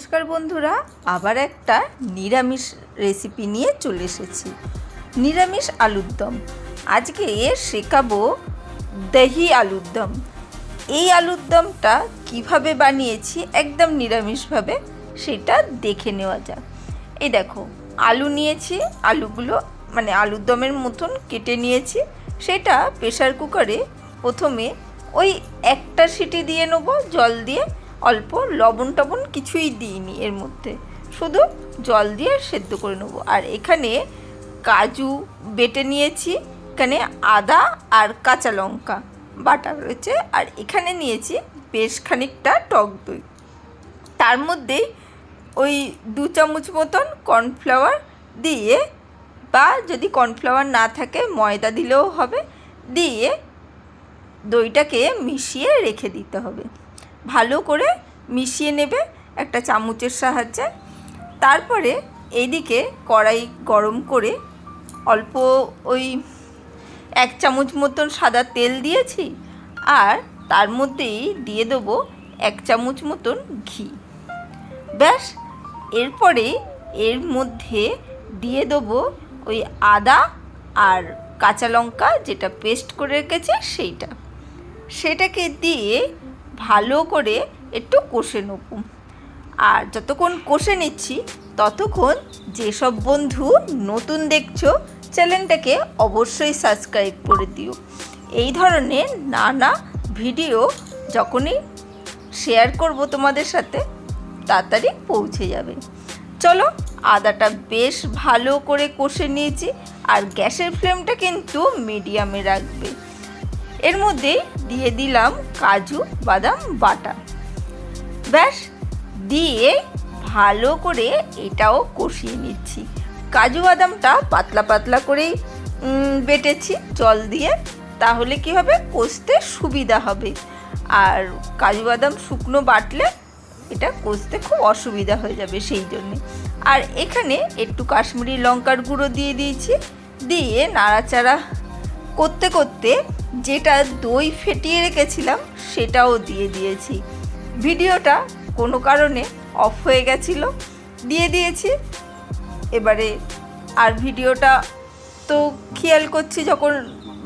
নমস্কার বন্ধুরা, আবার একটা নিরামিষ রেসিপি নিয়ে চলে এসেছি। নিরামিষ আলুর দম। আজকে শেখাবো দহি আলুর দম। এই আলুর দমটা কীভাবে বানিয়েছি, একদম নিরামিষভাবে, সেটা দেখে নেওয়া যাক। এই দেখো, আলু নিয়েছি, আলুগুলো মানে আলুর দমের মতন কেটে নিয়েছি। সেটা প্রেশার কুকারে প্রথমে ওই একটা সিটি দিয়ে নেব, জল দিয়ে অল্প লবণ টবণ কিছুই দিইনি এর মধ্যে। শুধু জল দিয়ে সেদ্ধ করে নেব। আর এখানে কাজু বেটে নিয়েছি, এখানে আদা আর কাঁচা লঙ্কা বাটা রয়েছে। আর এখানে নিয়েছি বেশ খানিকটা টক দই। তার মধ্যেই ওই দু চামচ মতন কর্নফ্লাওয়ার দিয়ে বা যদি কর্নফ্লাওয়ার না থাকে, ময়দা দিলেও হবে। দিয়ে দইটাকে মিশিয়ে রেখে দিতে হবে। ভালো করে মিশিয়ে নেবে একটা চামচের সাহায্যে। তারপরে এদিকে কড়াই গরম করে অল্প ওই এক চামচ মতন সাদা তেল দিয়েছি আর তার মধ্যেই দিয়ে দেবো এক চামচ মতন ঘি। ব্যাস, এরপরে এর মধ্যে দিয়ে দেবো ওই আদা আর কাঁচা লঙ্কা যেটা পেস্ট করে রেখেছি সেইটা। সেটাকে দিয়ে ভালো করে একটু কষে নেব। আর যতক্ষণ কষে নিচ্ছি, ততক্ষণ যেসব বন্ধু নতুন দেখছ, চ্যানেলটাকে অবশ্যই সাবস্ক্রাইব করে দিও। এই ধরনের নানা ভিডিও যখনই শেয়ার করব তোমাদের সাথে, তাড়াতাড়ি পৌঁছে যাবে। চলো, আদাটা বেশ ভালো করে কষে নিয়েছি, আর গ্যাসের ফ্লেমটা কিন্তু মিডিয়ামে রাখবে। এর মধ্যে দিয়ে দিলাম কাজু, বাদাম, বাটা। ব্যাস, দিয়ে ভালো করে এটাও কষিয়ে নিচ্ছি। কাজু, বাদামটা পাতলা পাতলা করেই বেটেছি জল দিয়ে। তাহলে কি হবে? কষতে সুবিধা হবে। আর কাজু, বাদাম শুকনো বাটলে এটা কষতে খুব অসুবিধা হয়ে যাবে সেই জন্যে। আর এখানে একটু কাশ্মীরি লঙ্কার গুঁড়ো দিয়ে দিয়েছি। দিয়ে নাড়াচাড়া করতে করতে যেটা দই ফেটিয়ে রেখেছিলাম, সেটাও দিয়ে দিয়েছি। ভিডিওটা কোনো কারণে অফ হয়ে গেছিল, দিয়ে দিয়েছি। এবারে আর ভিডিওটা তো খেয়াল করছি, যখন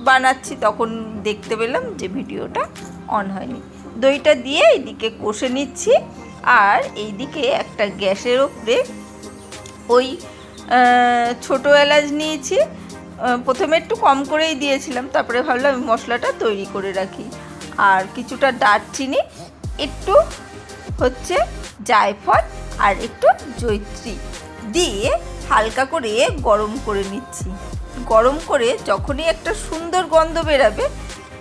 বানাচ্ছি তখন দেখতে পেলাম যে ভিডিওটা অন হয়নি। দইটা দিয়ে এইদিকে কষে নিচ্ছি, আর এইদিকে একটা গ্যাসের ওপরে ওই ছোটো এলাচ নিয়েছি। প্রথমে একটু কম করেই দিয়েছিলাম, তারপরে ভাবলাম মশলাটা তৈরি করে রাখি। আর কিছুটা দারচিনি, একটু হচ্ছে জায়ফল আর একটু জৈত্রী দিয়ে হালকা করে গরম করে নিচ্ছি। গরম করে যখনই একটা সুন্দর গন্ধ বেরাবে,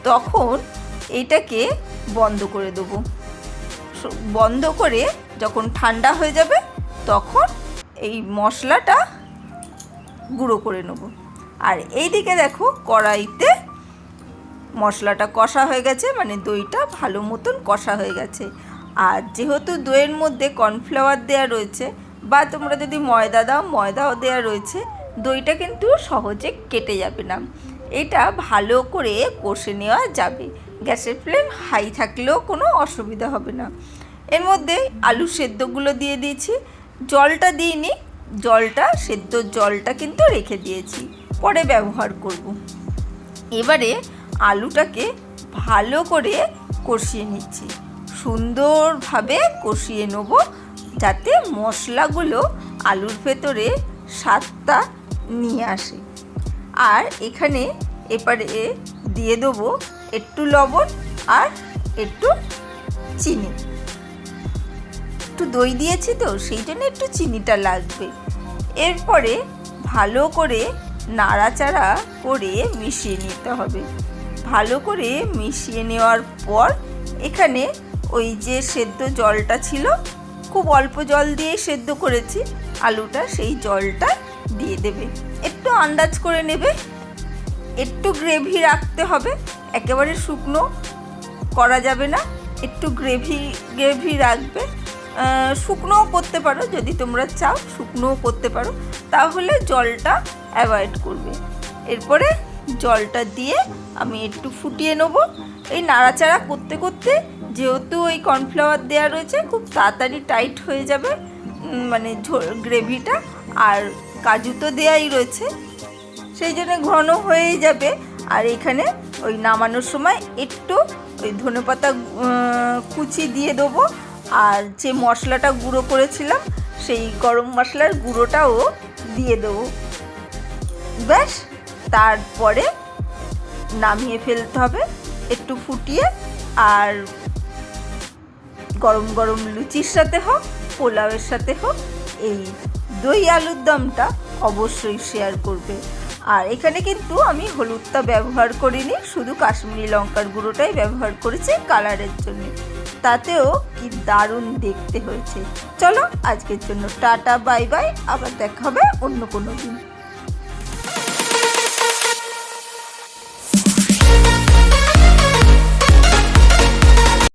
তখন এইটাকে বন্ধ করে দেবো। বন্ধ করে যখন ঠান্ডা হয়ে যাবে, তখন এই মশলাটা গুঁড়ো করে নেব। আর এইদিকে দেখো কড়াইতে মশলাটা কষা হয়ে গেছে মানে দইটা ভালো মতন কষা হয়ে গেছে। আর যেহেতু দইয়ের মধ্যে কর্নফ্লাওয়ার দেওয়া রয়েছে বা তোমরা যদি ময়দা দাও, ময়দাও দেওয়া রয়েছে, দইটা কিন্তু সহজে কেটে যাবে না। এটা ভালো করে কষে নেওয়া যাবে। গ্যাসের ফ্লেম হাই থাকলেও কোনো অসুবিধা হবে না। এর মধ্যে আলু সেদ্ধগুলো দিয়ে দিয়েছি। জলটা দিইনি, জলটা, সেদ্ধ জলটা কিন্তু রেখে দিয়েছি। পরে ব্যবহার করব। এবারে আলুটাকে ভালো করে কষিয়ে নিচ্ছি। সুন্দরভাবে কষিয়ে নেব যাতে মশলাগুলো আলুর ভেতরে স্বাদটা নিয়ে আসে। আর এখানে এপারে দিয়ে দেবো একটু লবণ আর একটু চিনি। একটু দই দিয়েছি তো, সেই জন্য একটু চিনিটা লাগবে। এরপরে ভালো করে নাড়াচাড়া করে মিশিয়ে নিতে হবে। ভালো করে মিশিয়ে নেওয়ার পর এখানে ওই যে সেদ্ধ জলটা ছিল, খুব অল্প জল দিয়ে সেদ্ধ করেছি। আলুটা সেই জলটা দিয়ে দেবে। একটু আন্দাজ করে নেবে। একটু গ্রেভি রাখতে হবে। একেবারে শুকনো করা যাবে না। একটু গ্রেভি গ্রেভি রাখবে। শুকনোও করতে পারো, যদি তোমরা চাও শুকনোও করতে পারো, তাহলে জলটা অ্যাভয়েড করবে। এরপরে জলটা দিয়ে আমি একটু ফুটিয়ে নেব। এই নাড়াচাড়া করতে করতে যেহেতু ওই কর্নফ্লাওয়ার দেওয়া রয়েছে, খুব তাড়াতাড়ি টাইট হয়ে যাবে মানে ঝোল গ্রেভিটা আর কাজু তো দেয়াই রয়েছে। সেই জন্য ঘন হয়েই যাবে। আর এখানে ওই নামানোর সময় একটু ওই ধনেপাতা কুচি দিয়ে দেবো আর যে মশলাটা গুঁড়ো করেছিলাম, সেই গরম মশলার গুঁড়োটাও দিয়ে দেবো। ব্যাস, তারপরে নামিয়ে ফেলতে হবে, একটু ফুটিয়ে, আর গরম গরম লুচির সাথে হোক, পোলাওয়ের সাথে হোক, এই দই আলুর দমটা অবশ্যই শেয়ার করবে। আর এখানে কিন্তু আমি হলুদটা ব্যবহার করিনি, শুধু কাশ্মীরি লঙ্কার গুঁড়োটাই ব্যবহার করেছি কালারের জন্য। তাতেও কি দারুণ দেখতে হয়েছে। চলো আজকের জন্য টাটা, বাই বাই, আবার দেখা হবে অন্য কোনো দিন।